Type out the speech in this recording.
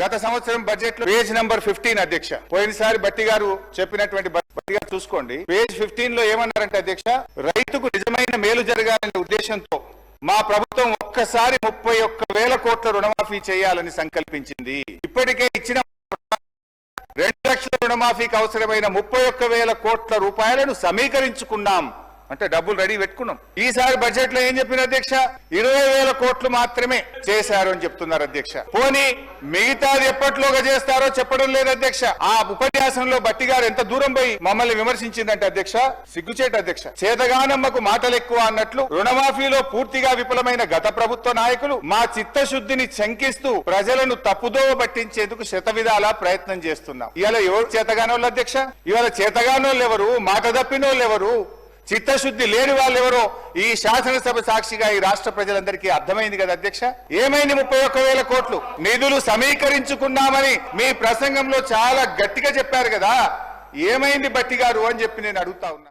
గత సంవత్సరం బడ్జెట్లో పేజ్ నంబర్ ఫిఫ్టీన్ అధ్యక్ష. పోయినసారి బట్టి గారు చెప్పినటువంటి బట్టి గారు చూసుకోండి. పేజ్ ఫిఫ్టీన్లో ఏమన్నారంటే అధ్యక్ష రైతుకు నిజమైన మేలు జరగాలనే ఉద్దేశంతో మా ప్రభుత్వం ఒక్కసారి ముప్పై ఒక్క వేల కోట్ల రుణమాఫీ చేయాలని సంకల్పించింది. ఇప్పటికే ఇచ్చిన రెండు లక్షల రుణమాఫీకి అవసరమైన ముప్పై ఒక్క వేల కోట్ల రూపాయలను సమీకరించుకున్నాం. అంటే డబ్బులు రెడీ పెట్టుకున్నాం. ఈసారి బడ్జెట్లో ఏం చెప్పిన అధ్యక్ష? ఇరవై వేల కోట్లు మాత్రమే చేశారు అని చెప్తున్నారు అధ్యక్ష. పోనీ మిగతాది ఎప్పట్లోగా చేస్తారో చెప్పడం లేదు అధ్యక్ష. ఆ ఉపన్యాసంలో బట్టి గారు ఎంత దూరం పోయి మమ్మల్ని విమర్శించిందంటే అధ్యక్ష సిగ్గుచేట అధ్యక్ష. చేతగానమ్మకు మాటలు ఎక్కువ అన్నట్లు రుణమాఫీలో పూర్తిగా విఫలమైన గత ప్రభుత్వ నాయకులు మా చిత్తశుద్ధిని శంకిస్తూ ప్రజలను తప్పుదోవ పట్టించేందుకు శత విధాలా ప్రయత్నం చేస్తున్నాం. ఇవాళ ఎవరు చేతగానోళ్ళు అధ్యక్ష? ఇవాళ చేతగానోళ్ళు ఎవరు? మాట తప్పినోళ్ళు ఎవరు? చిత్తశుద్ధి లేని వాళ్ళు ఎవరో ఈ శాసనసభ సాక్షిగా ఈ రాష్ట్ర ప్రజలందరికీ అర్థమైంది కదా అధ్యక్ష? ఏమైంది ముప్పై ఒక్క వేల కోట్లు? నిధులు సమీకరించుకున్నామని మీ ప్రసంగంలో చాలా గట్టిగా చెప్పారు కదా. ఏమైంది బట్టి గారు అని చెప్పి నేను అడుగుతా ఉన్నా.